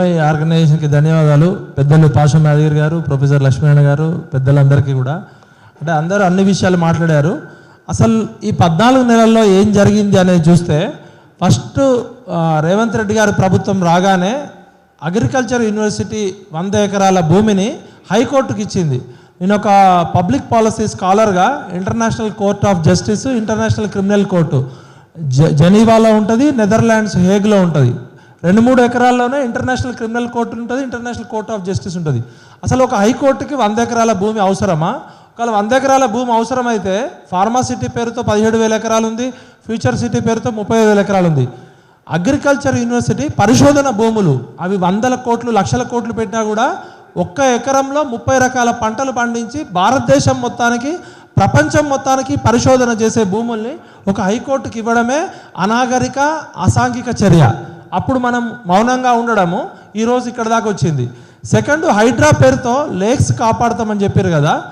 AMI ఆర్గనైజేషన్కి ధన్యవాదాలు. పెద్దలు పాషం యాదగిరి గారు ప్రొఫెసర్ లక్ష్మీనారాయణ గారు పెద్దలందరికీ కూడా. అంటే అందరూ అన్ని విషయాలు మాట్లాడారు. అసలు ఈ పద్నాలుగు నెలల్లో ఏం జరిగింది అనేది చూస్తే ఫస్ట్ రేవంత్ రెడ్డి గారి ప్రభుత్వం రాగానే అగ్రికల్చర్ యూనివర్సిటీ వంద ఎకరాల భూమిని హైకోర్టుకి ఇచ్చింది. నేను ఒక public policy స్కాలర్గా international court of justice international criminal court. జ జనీవాలో ఉంటుంది నెదర్లాండ్స్ హేగ్లో ఉంటుంది. రెండు మూడు ఎకరాల్లోనే ఇంటర్నేషనల్ క్రిమినల్ కోర్టు ఉంటుంది ఇంటర్నేషనల్ కోర్ట్ ఆఫ్ జస్టిస్ ఉంటుంది. అసలు ఒక హైకోర్టుకి వంద ఎకరాల భూమి అవసరమా? ఒకవేళ వంద ఎకరాల భూమి అవసరమైతే ఫార్మా సిటీ పేరుతో పదిహేడు వేల ఎకరాలు ఉంది ఫ్యూచర్ సిటీ పేరుతో ముప్పై వేల ఎకరాలు ఉంది అగ్రికల్చర్ యూనివర్సిటీ పరిశోధన భూములు అవి వందల కోట్లు లక్షల కోట్లు పెట్టినా కూడా ఒక్క ఎకరంలో ముప్పై రకాల పంటలు పండించి భారతదేశం మొత్తానికి ప్రపంచం మొత్తానికి పరిశోధన చేసే భూముల్ని ఒక హైకోర్టుకి ఇవ్వడమే అనాగరిక అసాంఘిక చర్య. అప్పుడు మనం మౌనంగా ఉండడము ఈరోజు ఇక్కడ దాకా వచ్చింది. సెకండ్ హైడ్రా పేరుతో లేక్స్ కాపాడతామని చెప్పారు కదా.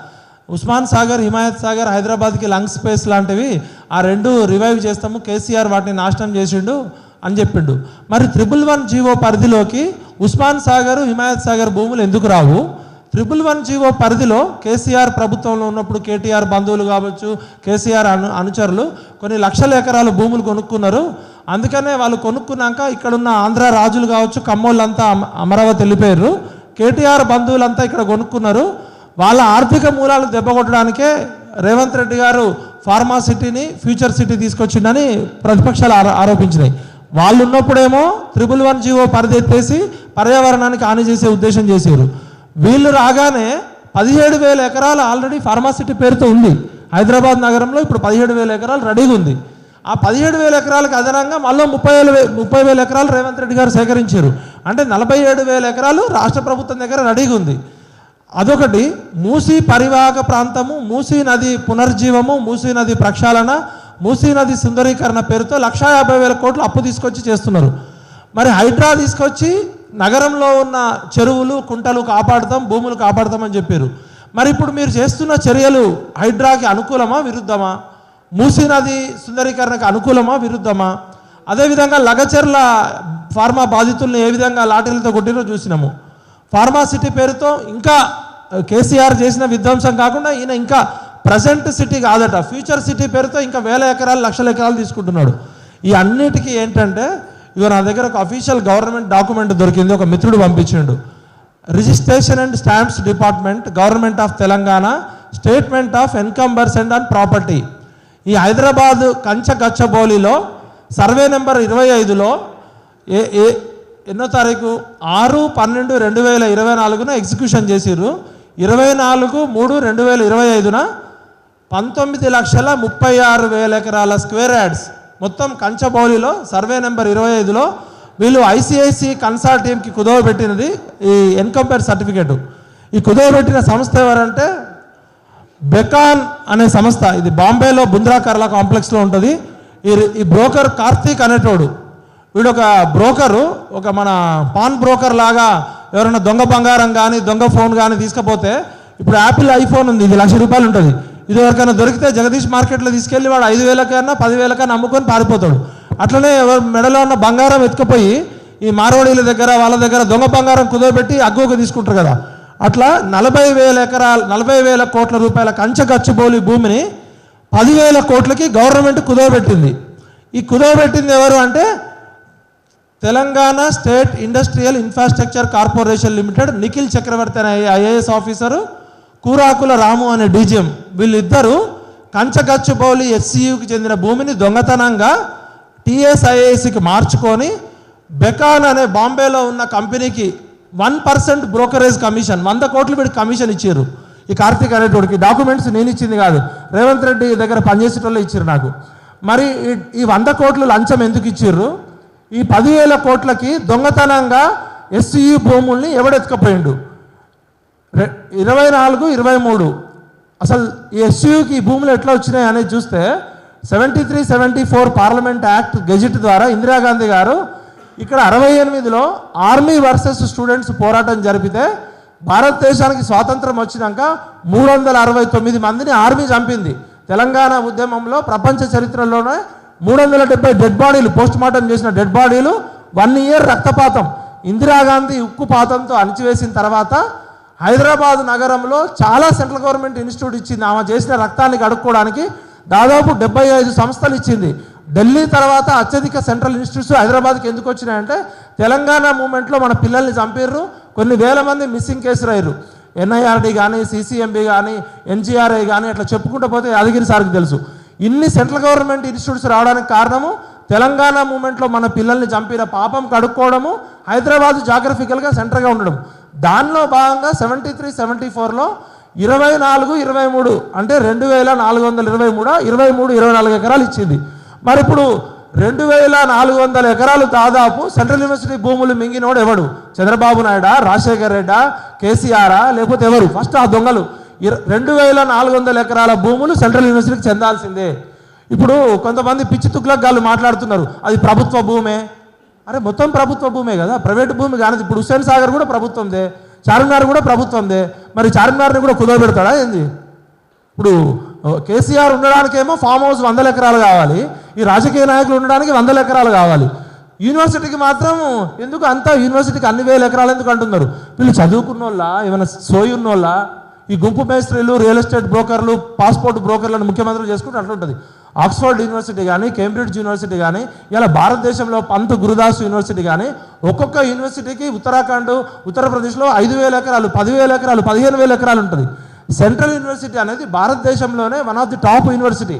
ఉస్మాన్ సాగర్ హిమాయత్ సాగర్ హైదరాబాద్కి లంగ్ స్పేస్ లాంటివి ఆ రెండు రివైవ్ చేస్తాము. కేసీఆర్ వాటిని నాశనం చేసిండు అని చెప్పిండు. మరి త్రిబుల్ వన్ జీవో పరిధిలోకి ఉస్మాన్ సాగర్ హిమాయత్ సాగర్ భూములు ఎందుకు రావు? ట్రిపుల్ వన్ జీవో పరిధిలో కేసీఆర్ ప్రభుత్వంలో ఉన్నప్పుడు కేటీఆర్ బంధువులు కావచ్చు కేసీఆర్ అను అనుచరులు కొన్ని లక్షల ఎకరాల భూములు కొనుక్కున్నారు. అందుకనే వాళ్ళు కొనుక్కున్నాక ఇక్కడున్న ఆంధ్ర రాజులు కావచ్చు కమ్మోళ్ళంతా అమరావతి వెళ్ళిపోయారు. కేటీఆర్ బంధువులంతా ఇక్కడ కొనుక్కున్నారు. వాళ్ళ ఆర్థిక మూలాలు దెబ్బకొట్టడానికే రేవంత్ రెడ్డి గారు ఫార్మా సిటీని ఫ్యూచర్ సిటీ తీసుకొచ్చిందని ప్రతిపక్షాలు ఆరో- ఆరోపించినాయి. వాళ్ళు ఉన్నప్పుడేమో త్రిబుల్ వన్ జీవో పరిధి ఎత్తేసి పర్యావరణానికి హాని చేసే ఉద్దేశం చేశారు. వీళ్ళు రాగానే పదిహేడు వేల ఎకరాలు ఆల్రెడీ ఫార్మాసిటీ పేరుతో ఉంది. హైదరాబాద్ నగరంలో ఇప్పుడు పదిహేడు వేల ఎకరాలు రెడీగా ఉంది. ఆ పదిహేడు వేల ఎకరాలకు అదనంగా మళ్ళీ ముప్పై వేల ముప్పై వేల ఎకరాలు రేవంత్ రెడ్డి గారు సేకరించారు. అంటే నలభై ఏడు వేల ఎకరాలు రాష్ట్ర ప్రభుత్వం దగ్గర రెడీగా ఉంది. అదొకటి మూసీ పరివాహక ప్రాంతము మూసీ నది పునర్జీవము మూసీ నది ప్రక్షాళన మూసీ నది సుందరీకరణ పేరుతో లక్షా యాభై వేల కోట్లు అప్పు తీసుకొచ్చి చేస్తున్నారు. మరి హైడ్రా తీసుకొచ్చి నగరంలో ఉన్న చెరువులు కుంటలు కాపాడతాం భూములు కాపాడుతామని చెప్పారు. మరి ఇప్పుడు మీరు చేస్తున్న చర్యలు హైడ్రాకి అనుకూలమా విరుద్ధమా? మూసీ నది సుందరీకరణకు అనుకూలమా విరుద్ధమా? అదేవిధంగా లగచెర్ల ఫార్మా బాధితుల్ని ఏ విధంగా లాఠీలతో కొట్టినో చూసినాము. ఫార్మా సిటీ పేరుతో ఇంకా కేసీఆర్ చేసిన విధ్వంసం కాకుండా ఈయన ఇంకా ప్రజెంట్ సిటీ కాదట. ఫ్యూచర్ సిటీ పేరుతో ఇంకా వేల ఎకరాలు లక్షల ఎకరాలు తీసుకుంటున్నాడు. ఈ అన్నిటికీ ఏంటంటే ఇక నా దగ్గర ఒక అఫీషియల్ గవర్నమెంట్ డాక్యుమెంట్ దొరికింది ఒక మిత్రుడు పంపించిండు. Registration and stamps department government of Telangana statement of encumbrance and and property ఈ హైదరాబాద్ కంచ గచ్చబౌలిలో సర్వే నెంబర్ ఇరవై ఐదులో ఏ ఏ ఎన్నో తారీఖు? ఆరు పన్నెండు రెండు వేల ఇరవై నాలుగున ఎగ్జిక్యూషన్ చేసిర్రు. ఇరవై నాలుగు మూడు రెండు వేల ఇరవై ఐదున పంతొమ్మిది లక్షల ముప్పై ఆరు వేల ఎకరాల స్క్వేర్ యార్డ్స్ మొత్తం కంచబౌలిలో సర్వే నెంబర్ ఇరవై ఐదులో వీళ్ళు ఐసిఐసి కన్సార్టియంకి కుదవ పెట్టినది ఈ ఎన్కంపేర్ సర్టిఫికేట్. ఈ కుదవ పెట్టిన సంస్థ ఎవరంటే బెకాన్ అనే సంస్థ. ఇది బాంబేలో బుంద్రా కర్లా కాంప్లెక్స్లో ఉంటుంది. ఈ ఈ బ్రోకర్ కార్తీక్ అనేటోడు. వీడు ఒక బ్రోకరు ఒక మన పాన్ బ్రోకర్ లాగా ఎవరైనా దొంగ బంగారం కానీ దొంగ ఫోన్ కానీ తీసుకపోతే ఇప్పుడు యాపిల్ ఐఫోన్ ఉంది. ఇది లక్ష రూపాయలు ఉంటుంది. ఇదివరకైనా దొరికితే జగదీష్ మార్కెట్లో తీసుకెళ్ళి వాడు ఐదు వేలకైనా పదివేలకైనా అమ్ముకొని పారిపోతాడు. అట్లనే ఎవరు మెడలో ఉన్న బంగారం ఎత్తుకుపోయి ఈ మారవాడీల దగ్గర వాళ్ళ దగ్గర దొంగ బంగారం కుదోబెట్టి అగ్గుకు తీసుకుంటారు కదా. అట్లా నలభై వేల ఎకరాల నలభై వేల కోట్ల రూపాయల కంచె గచ్చిబౌలి భూమిని పదివేల కోట్లకి గవర్నమెంట్ కుదవబెట్టింది ఈ కుదవబెట్టింది ఎవరు అంటే Telangana state industrial infrastructure corporation limited Nikhil Chakravarthy అనే ఐఏఎస్ ఆఫీసరు కూరాకుల రాము అనే డీజీఎం. వీళ్ళిద్దరూ కంచగచ్చుబౌలి ఎస్సీయుకి చెందిన భూమిని దొంగతనంగా టీఎస్ఐఏసికి మార్చుకొని బెకాన్ అనే బాంబేలో ఉన్న కంపెనీకి వన్ పర్సెంట్ బ్రోకరేజ్ కమిషన్ వంద కోట్లు వీడి కమిషన్ ఇచ్చారు. ఈ కార్తీక్ అనేటోడికి డాక్యుమెంట్స్ నేను ఇచ్చింది కాదు. రేవంత్ రెడ్డి దగ్గర పనిచేసేటోళ్ళు ఇచ్చారు నాకు. మరి ఈ- వంద కోట్లు లంచం ఎందుకు ఇచ్చిర్రు ఈ పదివేల కోట్లకి దొంగతనంగా ఎస్సీయు భూముల్ని ఎవడెత్తుకపోయిండు? ఇరవై నాలుగు ఇరవై మూడు. అసలు ఈ ఎస్యూకి భూములు ఎట్లా వచ్చినాయి అనేది చూస్తే seventy three seventy four parliament act gazette ద్వారా ఇందిరాగాంధీ గారు ఇక్కడ అరవై ఎనిమిదిలో ఆర్మీ వర్సెస్ స్టూడెంట్స్ పోరాటం జరిపితే భారతదేశానికి స్వాతంత్రం వచ్చినాక మూడు వందల అరవై తొమ్మిది మందిని ఆర్మీ చంపింది. తెలంగాణ ఉద్యమంలో ప్రపంచ చరిత్రలోనే మూడు వందల డెబ్బై డెడ్ బాడీలు పోస్ట్ మార్టం చేసిన డెడ్ బాడీలు వన్ ఇయర్ రక్తపాతం. ఇందిరాగాంధీ ఉక్కుపాతంతో అణిచివేసిన తర్వాత హైదరాబాద్ నగరంలో చాలా సెంట్రల్ గవర్నమెంట్ ఇన్స్టిట్యూట్ ఇచ్చింది. ఆమె చేసిన రక్తాన్ని కడుక్కోవడానికి దాదాపు డెబ్బై ఐదు సంస్థలు ఇచ్చింది. ఢిల్లీ తర్వాత అత్యధిక సెంట్రల్ ఇన్స్టిట్యూట్స్ హైదరాబాద్కి ఎందుకు వచ్చినాయంటే తెలంగాణ మూమెంట్లో మన పిల్లల్ని చంపిర్రు. కొన్ని వేల మంది మిస్సింగ్ కేసులు అయ్యారు ఎన్ఐఆర్డి కానీ సిసిఎంబి కానీ ఎన్జిఆర్ఐ కానీ అట్లా చెప్పుకుంటూ పోతే యాదగిరి సార్కి తెలుసు. ఇన్ని సెంట్రల్ గవర్నమెంట్ ఇన్స్టిట్యూట్స్ రావడానికి కారణము తెలంగాణ మూమెంట్లో మన పిల్లల్ని చంపిన పాపం కడుక్కోవడము హైదరాబాద్ జాగ్రఫికల్గా సెంటర్గా ఉండడం. దానిలో భాగంగా సెవెంటీ త్రీ సెవెంటీ ఫోర్లో ఇరవై నాలుగు ఇరవై మూడు అంటే రెండు వేల నాలుగు వందల ఇరవై మూడు? ఇరవై మూడు ఇరవై నాలుగు ఎకరాలు ఇచ్చింది. మరి ఇప్పుడు రెండు వేల నాలుగు వందల ఎకరాలు దాదాపు సెంట్రల్ యూనివర్సిటీ భూములు మింగినోడు ఎవడు? చంద్రబాబు నాయుడా రాజశేఖర్ రెడ్డా కేసీఆరా? లేకపోతే ఎవరు? ఫస్ట్ ఆ దొంగలు. ఇర- రెండు వేల నాలుగు వందల ఎకరాల భూములు సెంట్రల్ యూనివర్సిటీకి చెందాల్సిందే. ఇప్పుడు కొంతమంది పిచ్చి తుగ్లక్ గాళ్ళు మాట్లాడుతున్నారు. అది ప్రభుత్వ భూమే. అరే మొత్తం ప్రభుత్వ భూమే కదా? ప్రైవేట్ భూమి కానిది ఇప్పుడు హుస్సేన్ సాగర్ కూడా ప్రభుత్వందే. చార్మినార్ కూడా ప్రభుత్వందే. మరి చార్మినార్ని కూడా కుదవబెడతాడా ఏంది? ఇప్పుడు కేసీఆర్ ఉండడానికేమో ఫామ్ హౌస్ వందల ఎకరాలు కావాలి. ఈ రాజకీయ నాయకులు ఉండడానికి వందల ఎకరాలు కావాలి. యూనివర్సిటీకి మాత్రం ఎందుకు అంతా యూనివర్సిటీకి అన్ని వేల ఎకరాలు ఎందుకు అంటున్నారు? వీళ్ళు చదువుకున్నోళ్ళ? ఏమైనా సోయి ఉన్నోళ్ళ ఈ గుంపు మేస్త్రీలు రియల్ ఎస్టేట్ బ్రోకర్లు పాస్పోర్ట్ బ్రోకర్లను ముఖ్యమంత్రులు చేసుకుంటే అట్లుంటుంది ఆక్స్ఫర్డ్ యూనివర్సిటీ కానీ కేంబ్రిడ్జ్ యూనివర్సిటీ కానీ ఇలా భారతదేశంలో పంత్ గురుదాస్ యూనివర్సిటీ కానీ ఒక్కొక్క యూనివర్సిటీకి ఉత్తరాఖండ్ ఉత్తరప్రదేశ్లో ఐదు వేల ఎకరాలు పదివేల ఎకరాలు పదిహేను వేల ఎకరాలు ఉంటుంది. సెంట్రల్ యూనివర్సిటీ అనేది భారతదేశంలోనే one of the top university.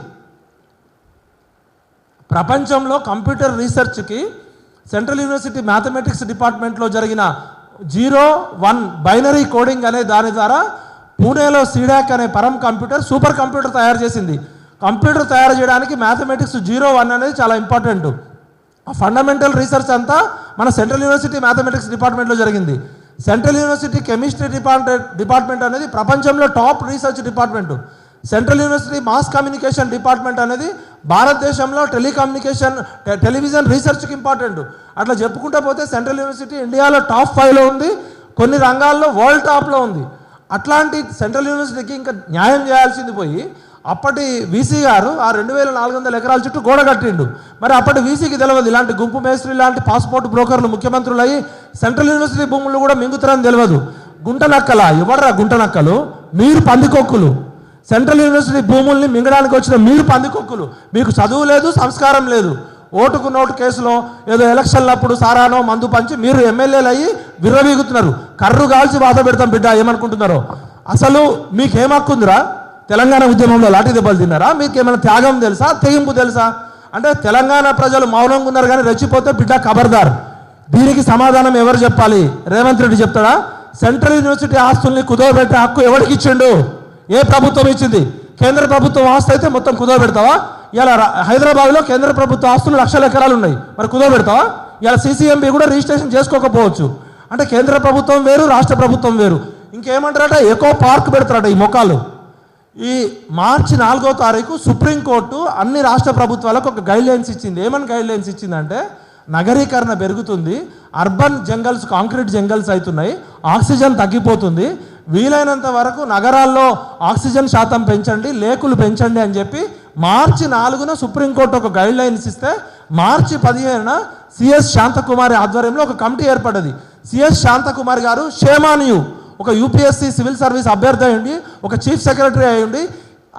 ప్రపంచంలో కంప్యూటర్ రీసెర్చ్కి సెంట్రల్ యూనివర్సిటీ మ్యాథమెటిక్స్ డిపార్ట్మెంట్లో జరిగిన జీరో వన్ బైనరీ కోడింగ్ అనే దాని ద్వారా పూణేలో సీడాక్ అనే పరం కంప్యూటర్ సూపర్ కంప్యూటర్ తయారు చేసింది. కంప్యూటర్ తయారు చేయడానికి మ్యాథమెటిక్స్ జీరో వన్ అనేది చాలా ఇంపార్టెంట్. ఆ ఫండమెంటల్ రీసెర్చ్ అంతా మన సెంట్రల్ యూనివర్సిటీ మ్యాథమెటిక్స్ డిపార్ట్మెంట్లో జరిగింది. Central university chemistry department department అనేది ప్రపంచంలో top research department. Central university mass communication department అనేది భారతదేశంలో టెలికమ్యూనికేషన్ టెలివిజన్ రీసెర్చ్కి ఇంపార్టెంట్. అట్లా చెప్పుకుంటూ పోతే సెంట్రల్ యూనివర్సిటీ ఇండియాలో టాప్ ఫైవ్లో ఉంది. కొన్ని రంగాల్లో వరల్డ్ టాప్లో ఉంది. అట్లాంటి సెంట్రల్ యూనివర్సిటీకి ఇంకా న్యాయం చేయాల్సింది పోయి అప్పటి వీసీ గారు ఆ రెండు వేల నాలుగు వందల ఎకరాల చుట్టూ గోడ కట్టిండు. మరి అప్పటి వీసీకి తెలియదు ఇలాంటి గుంపు మేస్త్రి లాంటి పాస్పోర్ట్ బ్రోకర్లు ముఖ్యమంత్రులు అయ్యి సెంట్రల్ యూనివర్సిటీ భూములు కూడా మింగుతారని తెలియదు గుంటనక్కల నక్కల గుంటనక్కలు మీరు పందికొక్కులు. సెంట్రల్ యూనివర్సిటీ భూముల్ని మింగడానికి వచ్చిన మీరు పందికొక్కులు. మీకు చదువు లేదు సంస్కారం లేదు. ఓటుకు నోటు కేసులో ఏదో ఎలక్షన్లప్పుడు సారానో మందు పంచి మీరు ఎమ్మెల్యేలు అయ్యి విర్రవీగుతున్నారు. కర్రు కాల్చి బాధ పెడతాం బిడ్డ ఏమనుకుంటున్నారో? అసలు మీకేం హక్కుందిరా తెలంగాణ ఉద్యమంలో లాఠీ దెబ్బలు తిన్నారా? మీకు ఏమైనా త్యాగం తెలుసా? తెగింపు తెలుసా? అంటే తెలంగాణ ప్రజలు మౌనంగా ఉన్నారు కానీ రెచ్చిపోతే బిడ్డ ఖబర్దార్ దీనికి సమాధానం ఎవరు చెప్పాలి? రేవంత్ రెడ్డి చెప్తాడా? సెంట్రల్ యూనివర్సిటీ ఆస్తుల్ని కుదవబెట్టే హక్కు ఎవరికి ఇచ్చిండు? ఏ ప్రభుత్వం ఇచ్చింది? కేంద్ర ప్రభుత్వం ఆస్తి అయితే మొత్తం కుదవబెడతావా? ఇలా హైదరాబాద్లో కేంద్ర ప్రభుత్వ ఆస్తులు లక్షల ఎకరాలు ఉన్నాయి. మరి కుదవబెడతావా ఇలా సీసీఎంబీ కూడా రిజిస్ట్రేషన్ చేసుకోకపోవచ్చు. అంటే కేంద్ర ప్రభుత్వం వేరు రాష్ట్ర ప్రభుత్వం వేరు. ఇంకేమంటారట? ఎకో పార్క్ పెడతారట ఈ మొక్కలు. ఈ మార్చి నాలుగో తారీఖు సుప్రీంకోర్టు అన్ని రాష్ట్ర ప్రభుత్వాలకు ఒక గైడ్ లైన్స్ ఇచ్చింది. ఏమని గైడ్ లైన్స్ ఇచ్చిందంటే నగరీకరణ పెరుగుతుంది అర్బన్ జంగల్స్ కాంక్రీట్ జంగల్స్ అవుతున్నాయి ఆక్సిజన్ తగ్గిపోతుంది వీలైనంత వరకు నగరాల్లో ఆక్సిజన్ శాతం పెంచండి లేకులు పెంచండి అని చెప్పి మార్చి నాలుగున సుప్రీంకోర్టు ఒక గైడ్ లైన్స్ ఇస్తే మార్చి పదిహేనున సిఎస్ శాంతకుమారి ఆధ్వర్యంలో ఒక కమిటీ ఏర్పడ్డది. సిఎస్ శాంతకుమారి గారు షేమానియు ఒక యూపీఎస్సీ సివిల్ సర్వీస్ అభ్యర్థి అయ్యుండి ఒక చీఫ్ సెక్రటరీ అయ్యుండి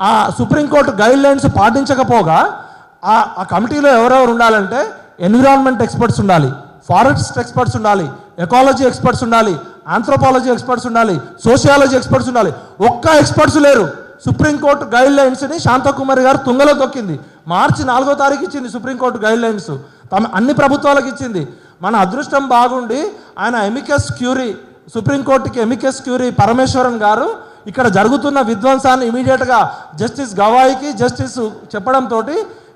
ఆ సుప్రీంకోర్టు గైడ్ లైన్స్ పాటించకపోగా ఆ ఆ కమిటీలో ఎవరెవరు ఉండాలంటే ఎన్విరాన్మెంట్ ఎక్స్పర్ట్స్ ఉండాలి ఫారెస్ట్ ఎక్స్పర్ట్స్ ఉండాలి ఎకాలజీ ఎక్స్పర్ట్స్ ఉండాలి ఆంథ్రోపాలజీ ఎక్స్పర్ట్స్ ఉండాలి సోషియాలజీ ఎక్స్పర్ట్స్ ఉండాలి. ఒక్క ఎక్స్పర్ట్స్ లేరు. సుప్రీంకోర్టు గైడ్ లైన్స్ని శాంతకుమారి గారు తుంగలో తొక్కింది. మార్చి నాలుగో తారీఖు ఇచ్చింది సుప్రీంకోర్టు గైడ్ లైన్స్ తమ అన్ని ప్రభుత్వాలకు ఇచ్చింది. మన అదృష్టం బాగుండి ఆయన ఎమికస్ క్యూరీ సుప్రీంకోర్టుకి ఎమికస్ క్యూరీ పరమేశ్వరన్ గారు ఇక్కడ జరుగుతున్న విధ్వంసాన్ని ఇమీడియట్గా జస్టిస్ గవాయికి జస్టిస్ చెప్పడంతో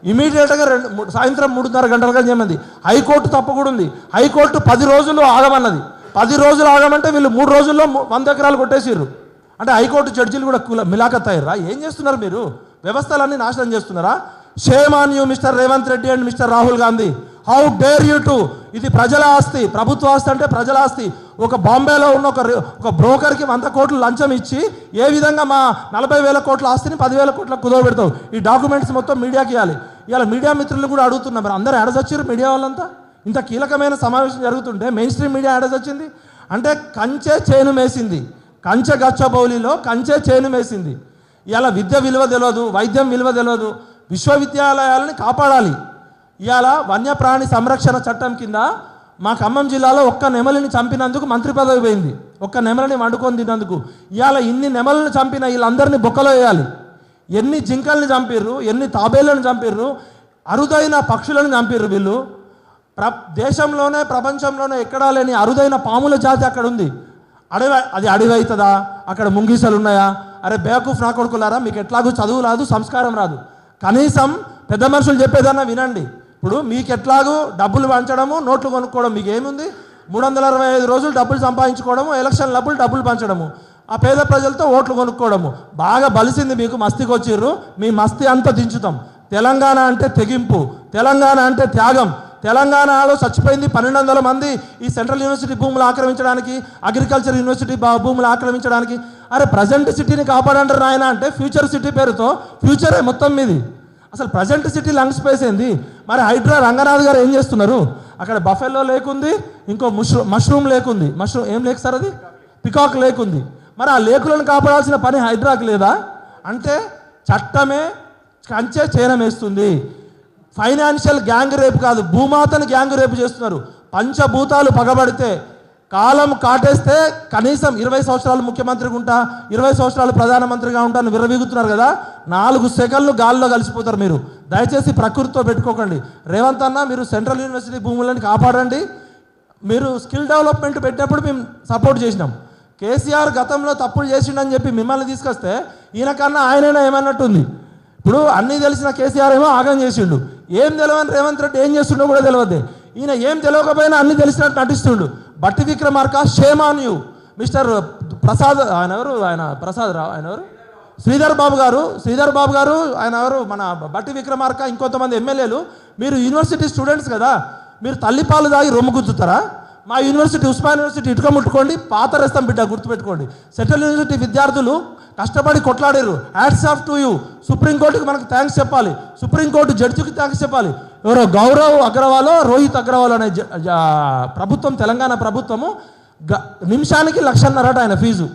ఇమీడియట్గా రెండు మూడు- సాయంత్రం మూడున్నర గంటలుగా చేయమంది హైకోర్టు తప్పు కూడా ఉంది. హైకోర్టు పది రోజులు ఆగమన్నది. పది రోజులు ఆగమంటే వీళ్ళు మూడు రోజుల్లో వంద ఎకరాలు కొట్టేసిర్రు. అంటే హైకోర్టు జడ్జీలు కూడా కుల మిలాఖత్ అయ్యారా ఏం చేస్తున్నారు మీరు? వ్యవస్థలన్నీ నాశనం చేస్తున్నారా? Shame on you mister Revanth Reddy and mister Rahul Gandhi. How dare you to ఇది ప్రజల ఆస్తి ప్రభుత్వ ఆస్తి అంటే ప్రజల ఆస్తి. ఒక బాంబేలో ఉన్న ఒక ఒక బ్రోకర్కి వంద కోట్లు లంచం ఇచ్చి ఏ విధంగా మా నలభై వేల కోట్ల ఆస్తిని పదివేల కోట్లకు కుదవబెడతావు ఈ డాక్యుమెంట్స్ మొత్తం మీడియాకి ఇవ్వాలి. ఇవాళ మీడియా మిత్రులు కూడా అడుగుతున్నారు మరి అందరూ ఎడచచ్చారు మీడియా వాళ్ళంతా? ఇంత కీలకమైన సమావేశం జరుగుతుంటే మెయిన్ స్ట్రీమ్ మీడియా యాడేజ్ అంటే కంచే చేను మేసింది. కంచె గచ్చబౌలిలో కంచె చేను వేసింది. ఇవాళ విద్య విలువ తెలియదు వైద్యం విలువ తెలియదు విశ్వవిద్యాలయాలని కాపాడాలి. ఇవాళ వన్యప్రాణి సంరక్షణ చట్టం కింద మా ఖమ్మం జిల్లాలో ఒక్క నెమలిని చంపినందుకు మంత్రి పదవి పోయింది. ఒక్క నెమలిని వండుకొని తిన్నందుకు. ఇవాళ ఇన్ని నెమలను చంపిన వీళ్ళందరినీ బొక్కలో వేయాలి. ఎన్ని జింకల్ని చంపిర్రు ఎన్ని తాబేళ్ళను చంపిర్రు అరుదైన పక్షులను చంపిర్రు వీళ్ళు. ప్ర దేశంలోనే ప్రపంచంలోనే ఎక్కడా లేని అరుదైన పాముల జాతి అక్కడ ఉంది అడవి అది అడవి అవుతుందా? అక్కడ ముంగీసలు ఉన్నాయా? అరే బేవకూఫ్ నా కొడుకులారా మీకు ఎట్లాగూ చదువు రాదు సంస్కారం రాదు. కనీసం పెద్ద మనుషులు చెప్పేదన్నా వినండి. ఇప్పుడు మీకు ఎట్లాగూ డబ్బులు పంచడము నోట్లు కొనుక్కోవడం మీకు ఏముంది మూడు వందల అరవై ఐదు రోజులు డబ్బులు సంపాదించుకోవడము ఎలక్షన్ డబ్బులు డబ్బులు పంచడము ఆ పేద ప్రజలతో ఓట్లు కొనుక్కోవడము. బాగా బలిసింది మీకు మస్తికి వచ్చిర్రు మీ మస్తి అంతా దించుతాం. తెలంగాణ అంటే తెగింపు తెలంగాణ అంటే త్యాగం. తెలంగాణలో చచ్చిపోయింది పన్నెండు వందల మంది ఈ సెంట్రల్ యూనివర్సిటీ భూములు ఆక్రమించడానికి అగ్రికల్చర్ యూనివర్సిటీ బా- భూములు ఆక్రమించడానికి. అరే ప్రజెంట్ సిటీని కాపాడంటారు నాయన అంటే ఫ్యూచర్ సిటీ పేరుతో ఫ్యూచరే మొత్తం మీది. అసలు ప్రజెంట్ సిటీ లంగ్ స్పేస్ ఏంది? మరి హైడ్రా రంగనాథ్ గారు ఏం చేస్తున్నారు? అక్కడ బఫెల్లో లేకుంది ఇంకో ముష్రూమ్ మష్రూమ్ లేకుంది. మష్రూమ్ ఏం లేకు సార్ అది? పికాక్ లేకుంది. మరి ఆ లేకులను కాపాడాల్సిన పని హైడ్రాకి లేదా? అంటే చట్టమే కంచే వేస్తుంది ఫైనాన్షియల్ గ్యాంగ్ రేపు కాదు భూమాతను గ్యాంగ్ రేపు చేస్తున్నారు. పంచభూతాలు పగబడితే కాలం కాటేస్తే కనీసం ఇరవై సంవత్సరాలు ముఖ్యమంత్రిగా ఉంటా ఇరవై సంవత్సరాలు ప్రధానమంత్రిగా ఉంటాను విరవీగుతున్నారు కదా నాలుగు సెకండ్లు గాల్లో కలిసిపోతారు మీరు. దయచేసి ప్రకృతితో పెట్టుకోకండి. రేవంత్ అన్న మీరు సెంట్రల్ యూనివర్సిటీ భూములను కాపాడండి. మీరు స్కిల్ డెవలప్మెంట్ పెట్టినప్పుడు మేము సపోర్ట్ చేసినాం. కేసీఆర్ గతంలో తప్పులు చేసిండని చెప్పి మిమ్మల్ని తీసుకొస్తే ఈయన కన్నా ఆయనైనా ఏమన్నట్టుంది? ఇప్పుడు అన్నీ తెలిసిన కేసీఆర్ ఏమో ఆగం చేసిండు. ఏం తెలియని రేవంత్ రెడ్డి ఏం చేస్తుండో కూడా తెలియదు ఈయన ఏం తెలియకపోయినా అన్ని తెలిసినట్టు నటిస్తుండు. Bhatti Vikramarka shame you mister Prasad ఆయన ఎవరు? ఆయన ప్రసాద్ రావు ఆయన ఎవరు? శ్రీధర్ బాబు గారు శ్రీధర్ బాబు గారు ఆయన ఎవరు? మన బట్టి విక్రమార్క ఇంకొంతమంది ఎమ్మెల్యేలు. మీరు యూనివర్సిటీ స్టూడెంట్స్ కదా. మీరు తల్లిపాలు దాగి రొమ్ము గుద్దుతారా మా యూనివర్సిటీ ఉస్మాన్ యూనివర్సిటీ ఇటుక ముట్టుకోండి పాత రస్తం బిడ్డ గుర్తుపెట్టుకోండి. సెంట్రల్ యూనివర్సిటీ విద్యార్థులు కష్టపడి కొట్లాడారు హ్యాట్స్ ఆఫ్ టు యూ సుప్రీంకోర్టుకి మనకు థ్యాంక్స్ చెప్పాలి. సుప్రీంకోర్టు జడ్జికి థ్యాంక్స్ చెప్పాలి. ఎవరో గౌరవ్ అగ్రవాలో రోహిత్ అగ్రవాల్ అనే జ- ప్రభుత్వం తెలంగాణ ప్రభుత్వము గ- నిమిషానికి లక్షన్నరట ఆయన ఫీజు.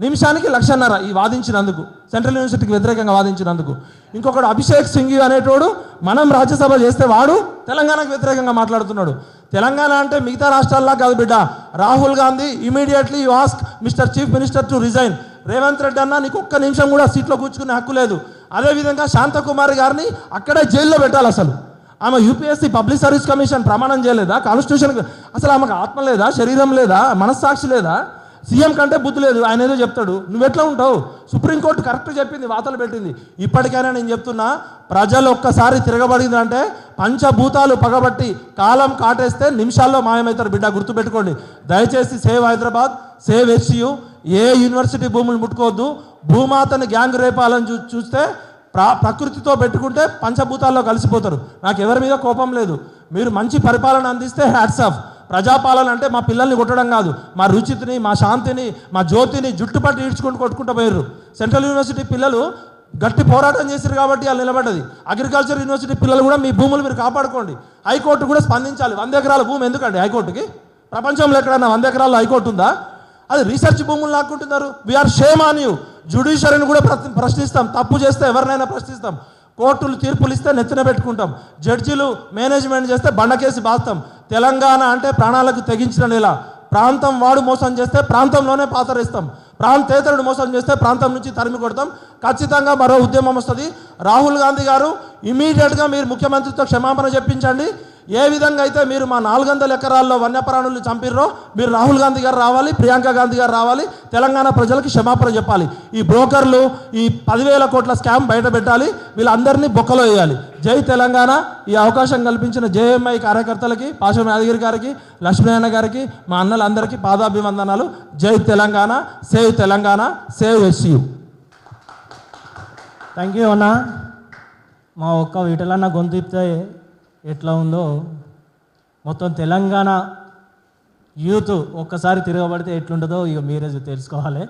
నిమిషానికి లక్షన్నర ఈ వాదించినందుకు. సెంట్రల్ యూనివర్సిటీకి వ్యతిరేకంగా వాదించినందుకు. ఇంకొకడు అభిషేక్ సింగ్ అనేటోడు మనం రాజ్యసభ చేస్తే వాడు తెలంగాణకు వ్యతిరేకంగా మాట్లాడుతున్నాడు. తెలంగాణ అంటే మిగతా రాష్ట్రాల్లా కాదు బిడ్డ. Rahul Gandhi immediately you ask mister chief minister to resign. Revanth Reddy అన్న నీకు ఒక్క నిమిషం కూడా సీట్లో కూర్చుకునే హక్కు లేదు. అదేవిధంగా శాంతకుమారి గారిని అక్కడే జైల్లో పెట్టాలి అసలు. ఆమె యూపీఎస్సీ పబ్లిక్ సర్వీస్ కమిషన్ ప్రమాణం చేయలేదా? కాన్స్టిట్యూషన్ అసలు ఆమెకు ఆత్మ లేదా? శరీరం లేదా? మనస్సాక్షి లేదా? సీఎం కంటే బుద్ధి లేదు. ఆయన ఏదో చెప్తాడు. నువ్వు ఎట్లా ఉంటావు? సుప్రీంకోర్టు కరెక్ట్ చెప్పింది వాతలు పెట్టింది. ఇప్పటికైనా నేను చెప్తున్నా ప్రజలు ఒక్కసారి తిరగబడిందంటే పంచభూతాలు పగబట్టి కాలం కాటేస్తే నిమిషాల్లో మాయమవుతారు. బిడ్డ గుర్తుపెట్టుకోండి. దయచేసి సేవ్ హైదరాబాద్ సేవ్ హెచ్యు ఏ యూనివర్సిటీ భూములు ముట్టుకోవద్దు. భూమాతని గ్యాంగ్ రేపాలని చూ చూస్తే ప్రా ప్రకృతితో పెట్టుకుంటే పంచభూతాల్లో కలిసిపోతారు. నాకు ఎవరి మీద కోపం లేదు. మీరు మంచి పరిపాలన అందిస్తే హ్యాట్స్ ఆఫ్. ప్రజాపాలన అంటే మా పిల్లల్ని కొట్టడం కాదు. మా రుచితిని మా శాంతిని మా జ్యోతిని జుట్టు పట్టి ఈడ్చుకుంటూ కొట్టుకుంటూ పోయారు సెంట్రల్ యూనివర్సిటీ పిల్లలు గట్టి పోరాటం చేశారు కాబట్టి వాళ్ళు నిలబడ్డది. అగ్రికల్చర్ యూనివర్సిటీ పిల్లలు కూడా మీ భూములు మీరు కాపాడుకోండి. హైకోర్టు కూడా స్పందించాలి. వంద ఎకరాల భూమి ఎందుకండి హైకోర్టుకి ప్రపంచంలో ఎక్కడన్నా వంద ఎకరాల్లో హైకోర్టు ఉందా? అది రీసెర్చ్ భూములు లాక్కుంటున్నారు. We are shame on you జ్యుడిషియరీని కూడా ప్రశ్నిస్తాం. తప్పు చేస్తే ఎవరినైనా ప్రశ్నిస్తాం. కోర్టులు తీర్పులు ఇస్తే నెత్తిన పెట్టుకుంటాం. జడ్జీలు మేనేజ్మెంట్ చేస్తే బండకేసి బాస్తాం. తెలంగాణ అంటే ప్రాణాలకు తెగించిన నెల. ప్రాంతం వాడు మోసం చేస్తే ప్రాంతంలోనే పాతరేస్తాం. ప్రాంతేతరుడు మోసం చేస్తే ప్రాంతం నుంచి తరిమి కొడతాం. ఖచ్చితంగా మరో ఉద్యమం వస్తుంది. రాహుల్ గాంధీ గారు ఇమీడియట్గా మీరు ముఖ్యమంత్రితో క్షమాపణ చెప్పించండి. ఏ విధంగా అయితే మీరు మా నాలుగు వందల ఎకరాల్లో వన్యప్రాణులు చంపిర్రో మీరు రాహుల్ గాంధీ గారు రావాలి ప్రియాంక గాంధీ గారు రావాలి తెలంగాణ ప్రజలకు క్షమాపణ చెప్పాలి. ఈ బ్రోకర్లు ఈ పదివేల కోట్ల స్కామ్ బయట పెట్టాలి వీళ్ళందరినీ బొక్కలో వేయాలి. జై తెలంగాణ. ఈ అవకాశం కల్పించిన జేఎంఐ కార్యకర్తలకి పాశం యాదగిరి గారికి లక్ష్మీనారాయణ గారికి మా అన్నలందరికీ పాదాభివందనాలు. జై Telangana. Save Telangana. Save S U thank you అన్న. మా ఒక్క వీటలన్న గొంతు ఎట్లా ఉందో? మొత్తం తెలంగాణ యూత్ ఒక్కసారి తిరగబడితే ఎట్లుంటుందో ఇక మీరే తెలుసుకోవాలి.